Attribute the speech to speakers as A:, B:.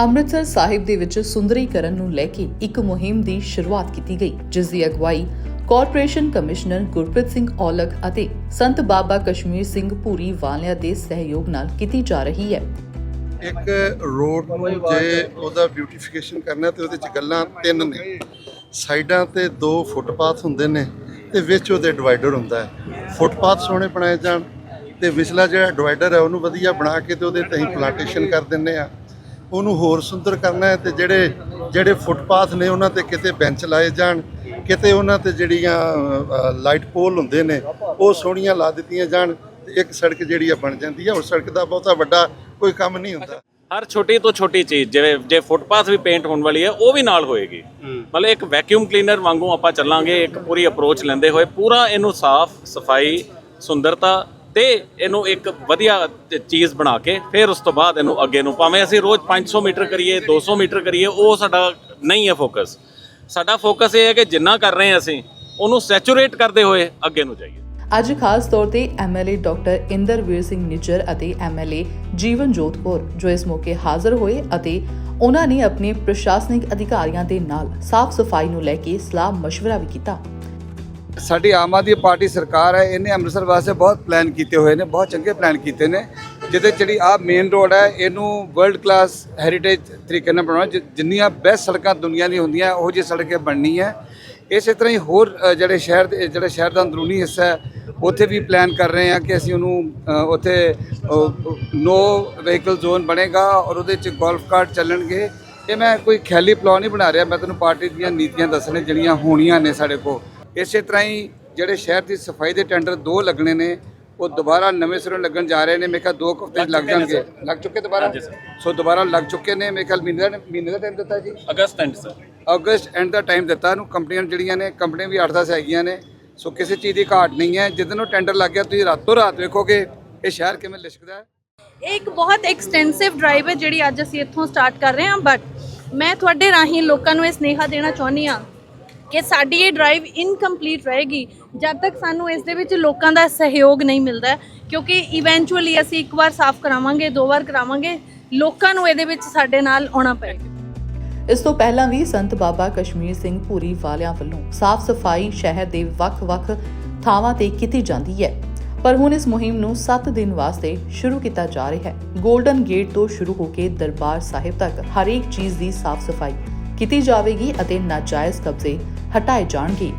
A: ਅੰਮ੍ਰਿਤਸਰ ਸਾਹਿਬ ਦੇ ਵਿੱਚ ਸੁੰਦਰੀਕਰਨ ਨੂੰ ਲੈ ਕੇ ਇੱਕ ਮੁਹਿੰਮ ਦੀ ਸ਼ੁਰੂਆਤ ਕੀਤੀ ਗਈ, ਜਿਸ ਦੀ ਅਗਵਾਈ ਕਾਰਪੋਰੇਸ਼ਨ ਕਮਿਸ਼ਨਰ ਗੁਰਪ੍ਰੀਤ ਸਿੰਘ ਔਲਖ ਅਤੇ ਸੰਤ ਬਾਬਾ ਕਸ਼ਮੀਰ ਸਿੰਘ ਭੂਰੀ ਵਾਲਿਆਂ ਦੇ ਸਹਿਯੋਗ ਨਾਲ ਕੀਤੀ ਜਾ ਰਹੀ ਹੈ।
B: ਇੱਕ ਰੋਡ ਜੇ ਉਹਦਾ ਬਿਊਟੀਫਿਕੇਸ਼ਨ ਕਰਨਾ ਤੇ ਉਹਦੇ ਚ ਗੱਲਾਂ ਤਿੰਨ ਨੇ। ਸਾਈਡਾਂ ਤੇ ਦੋ ਫੁੱਟਪਾਥ ਹੁੰਦੇ ਨੇ ਤੇ ਵਿੱਚ ਉਹਦੇ ਡਿਵਾਈਡਰ ਹੁੰਦਾ ਹੈ। ਫੁੱਟਪਾਥ ਸੋਹਣੇ ਬਣਾਏ ਜਾਣ ਤੇ ਵਿਚਲਾ ਜਿਹੜਾ ਡਿਵਾਈਡਰ ਹੈ ਉਹਨੂੰ ਵਧੀਆ ਬਣਾ ਕੇ ਤੇ ਉਹਦੇ ਤੇ ਅਸੀਂ ਪਲਾਂਟੇਸ਼ਨ ਕਰ ਦਿੰਨੇ ਆ ਉਹਨੂੰ ਹੋਰ ਸੁੰਦਰ ਕਰਨਾ ਹੈ ਤੇ ਜਿਹੜੇ ਜਿਹੜੇ ਫੁੱਟਪਾਥ ਨੇ ਉਹਨਾਂ ਤੇ ਕਿਤੇ ਬੈਂਚ ਲਾਏ ਜਾਣ ਕਿਤੇ ਉਹਨਾਂ ਤੇ ਜਿਹੜੀਆਂ ਲਾਈਟ ਪੋਲ ਹੁੰਦੇ ਨੇ ਉਹ ਸੋਹਣੀਆਂ ਲਾ ਦਿੱਤੀਆਂ ਜਾਣ ਤੇ ਇੱਕ ਸੜਕ ਜਿਹੜੀ ਆ ਬਣ ਜਾਂਦੀ ਹੈ ਉਹ ਸੜਕ ਦਾ ਬਹੁਤਾ ਵੱਡਾ ਕੋਈ ਕੰਮ ਨਹੀਂ ਹੁੰਦਾ।
C: ਹਰ ਛੋਟੀ ਤੋਂ ਛੋਟੀ ਚੀਜ਼ ਜਿਵੇਂ ਜੇ ਫੁੱਟਪਾਥ ਵੀ ਪੇਂਟ ਹੋਣ ਵਾਲੀ ਹੈ ਉਹ ਵੀ ਨਾਲ ਹੋਏਗੀ। ਮਤਲਬ ਇੱਕ ਵੈਕਿਊਮ ਕਲੀਨਰ ਵਾਂਗੂ ਆਪਾਂ ਚੱਲਾਂਗੇ ਇੱਕ ਪੂਰੀ ਅਪਰੋਚ ਲੈਂਦੇ ਹੋਏ ਪੂਰਾ ਇਹਨੂੰ ਸਾਫ਼ ਸਫ਼ਾਈ ਸੁੰਦਰਤਾ ਤੇ ਇਹਨੂੰ ਇੱਕ ਵਧੀਆ ਚੀਜ਼ ਬਣਾ ਕੇ ਫਿਰ ਉਸ ਤੋਂ ਬਾਅਦ ਇਹਨੂੰ ਅੱਗੇ ਨੂੰ ਭਾਵੇਂ ਅਸੀਂ ਰੋਜ਼ 500 ਮੀਟਰ ਕਰੀਏ 200 ਮੀਟਰ ਕਰੀਏ, ਉਹ ਸਾਡਾ ਨਹੀਂ ਹੈ ਫੋਕਸ ਸਾਡਾ ਫੋਕਸ ਇਹ ਹੈ ਕਿ ਜਿੰਨਾ ਕਰ ਰਹੇ ਅਸੀਂ, ਉਹਨੂੰ ਸੈਚੂਰੇਟ ਕਰਦੇ ਹੋਏ ਅੱਗੇ ਨੂੰ ਜਾਈਏ।
A: ਅੱਜ ਖਾਸ ਤੌਰ ਤੇ ਐਮਐਲਏ ਡਾਕਟਰ ਇੰਦਰਵੀਰ ਸਿੰਘ ਨਿੱਜਰ ਅਤੇ ਐਮਐਲਏ ਜੀਵਨ ਕੌਰ, ਜੋ ਇਸ ਮੌਕੇ ਹਾਜ਼ਰ ਹੋਏ ਅਤੇ ਉਹਨਾਂ ਨੇ ਆਪਣੇ ਪ੍ਰਸ਼ਾਸਨਿਕ ਅਧਿਕਾਰੀਆਂ ਦੇ ਨਾਲ ਸਾਫ਼ ਸਫ਼ਾਈ ਨੂੰ ਲੈ ਕੇ ਸਲਾਹ ਮਸ਼ਵਰਾ ਵੀ ਕੀਤਾ।
D: ਸਾਡੀ ਆਮ ਆਦਮੀ ਪਾਰਟੀ ਸਰਕਾਰ ਹੈ, ਇਹਨੇ ਅੰਮ੍ਰਿਤਸਰ ਵਾਸਤੇ ਬਹੁਤ ਪਲਾਨ ਕੀਤੇ ਹੋਏ ਨੇ, ਬਹੁਤ ਚੰਗੇ ਪਲਾਨ ਕੀਤੇ ਨੇ, ਜਿਹਦੇ 'ਚ ਜਿਹੜੀ ਆ ਮੇਨ ਰੋਡ ਹੈ, ਇਹਨੂੰ ਵਰਲਡ ਕਲਾਸ ਹੈਰੀਟੇਜ ਤਰੀਕੇ ਨਾਲ ਬਣਾਉਣਾ, ਜਿ- ਜਿੰਨੀਆਂ ਬੈਸਟ ਸੜਕਾਂ ਦੁਨੀਆ ਦੀ ਹੁੰਦੀਆਂ, ਉਹ ਜਿਹੀ ਸੜਕੇ ਬਣਨੀ ਹੈ। ਇਸੇ ਤਰ੍ਹਾਂ ਹੀ ਹੋਰ ਜਿਹੜੇ ਸ਼ਹਿਰ ਦੇ, ਜਿਹੜੇ ਸ਼ਹਿਰ ਦਾ ਅੰਦਰੂਨੀ ਹਿੱਸਾ ਹੈ, ਉੱਥੇ ਵੀ ਪਲਾਨ ਕਰ ਰਹੇ ਹਾਂ ਕਿ ਅਸੀਂ ਉਹਨੂੰ ਉੱਥੇ ਨੋ ਵਹੀਕਲ ਜ਼ੋਨ ਬਣੇਗਾ ਔਰ ਉਹਦੇ 'ਚ ਗੋਲਫ ਕਾਰਟ ਚੱਲਣਗੇ। ਇਹ ਮੈਂ ਕੋਈ ਖਿਆਲੀ ਪਲਾਨ ਨਹੀਂ ਬਣਾ ਰਿਹਾ, ਮੈਂ ਤੁਹਾਨੂੰ ਪਾਰਟੀ ਦੀਆਂ ਨੀਤੀਆਂ ਦੱਸਣੇ ਜਿਹੜੀਆਂ ਹੋਣੀਆਂ ਨੇ ਸਾਡੇ ਕੋਲ। ਇਸੇ ਤਰ੍ਹਾਂ ਹੀ ਜਿਹੜੇ ਸ਼ਹਿਰ ਦੀ ਸਫ਼ਾਈ ਦੇ ਟੈਂਡਰ ਦੋ ਲੱਗਣੇ ਨੇ ਉਹ ਦੁਬਾਰਾ ਨਵੇਂ ਸਿਰੋਂ ਲੱਗਣ ਜਾ ਰਹੇ ਨੇ ਮੇਰੇ ਖਿਆਲ ਦੋ ਹਫ਼ਤੇ ਲੱਗ ਜਾਣਗੇ। ਲੱਗ ਚੁੱਕੇ ਦੁਬਾਰਾ। ਸੋ ਦੁਬਾਰਾ ਲੱਗ ਚੁੱਕੇ ਨੇ ਮੇਰੇ ਖਿਆਲ ਮਹੀਨੇ ਦਾ ਮਹੀਨੇ ਦਾ ਟਾਈਮ ਦਿੱਤਾ ਜੀ?
C: ਅਗਸਤ ਐਂਡ ਸਰ।
D: ਅਗਸਤ ਐਂਡ ਦਾ ਟਾਈਮ ਦਿੱਤਾ ਇਹਨੂੰ। ਕੰਪਨੀਆਂ ਜਿਹੜੀਆਂ ਨੇ ਕੰਪਨੀਆਂ ਵੀ 8-10 ਹੈਗੀਆਂ ਨੇ। ਸੋ ਕਿਸੇ ਚੀਜ਼ ਦੀ ਘਾਟ ਨਹੀਂ ਹੈ। ਜਿੱਦਨ ਉਹ ਟੈਂਡਰ ਲੱਗ ਗਿਆ ਤੁਸੀਂ ਰਾਤੋਂ ਰਾਤ ਵੇਖੋਗੇ ਇਹ ਸ਼ਹਿਰ ਕਿਵੇਂ ਲਿਸ਼ਕਦਾ ਹੈ।
E: ਇਹ ਇੱਕ ਬਹੁਤ ਐਕਸਟੈਂਸਿਵ ਡਰਾਈਵ ਹੈ ਜਿਹੜੀ ਅੱਜ ਅਸੀਂ ਇੱਥੋਂ ਸਟਾਰਟ ਕਰ ਰਹੇ ਹਾਂ। ਬਟ ਮੈਂ ਤੁਹਾਡੇ ਰਾਹੀਂ ਲੋਕਾਂ ਨੂੰ ਇਹ ਸਨੇਹਾ ਦੇਣਾ ਚਾਹੁੰਦੀ ਹਾਂ ਕਿ ਸਾਡੀ ਇਹ ਡਰਾਈਵ ਇਨਕੰਪਲੀਟ ਰਹੇਗੀ, ਜਦ ਤੱਕ ਸਾਨੂੰ ਇਸ ਦੇ ਵਿੱਚ ਲੋਕਾਂ ਦਾ ਸਹਿਯੋਗ ਨਹੀਂ ਮਿਲਦਾ ਕਿਉਂਕਿ ਇਵੈਂਚੁਅਲੀ ਅਸੀਂ ਇੱਕ ਵਾਰ ਸਾਫ਼ ਕਰਾਵਾਂਗੇ, ਦੋ ਵਾਰ ਕਰਾਵਾਂਗੇ, ਲੋਕਾਂ ਨੂੰ ਇਹਦੇ ਵਿੱਚ ਸਾਡੇ ਨਾਲ ਆਉਣਾ ਪਏਗਾ।
A: ਇਸ ਤੋਂ ਪਹਿਲਾਂ ਵੀ ਸੰਤ ਬਾਬਾ ਕਸ਼ਮੀਰ ਸਿੰਘ ਭੂਰੀ ਵਾਲਿਆਂ ਵੱਲੋਂ ਸਾਫ਼ ਸਫ਼ਾਈ ਸ਼ਹਿਰ ਦੇ ਵੱਖ-ਵੱਖ ਥਾਵਾਂ ਤੇ ਕੀਤੀ ਜਾਂਦੀ ਹੈ। ਪਰ ਹੁਣ ਇਸ ਮੁਹਿੰਮ ਨੂੰ 7 ਦਿਨ ਵਾਸਤੇ ਸ਼ੁਰੂ ਕੀਤਾ ਜਾ ਰਿਹਾ ਹੈ। 골ਡਨ ਗੇਟ ਤੋਂ ਸ਼ੁਰੂ ਹੋ ਕੇ ਦਰਬਾਰ ਸਾਹਿਬ ਤੱਕ ਹਰੇਕ ਚੀਜ਼ ਦੀ ਸਾਫ਼ ਸਫ਼ਾਈ ਕੀਤੀ ਜਾਵੇਗੀ ਅਤੇ ਨਾਜਾਇਜ਼ ਕਬਜ਼ੇ ਹਟਾਏ ਜਾਣਗੇ।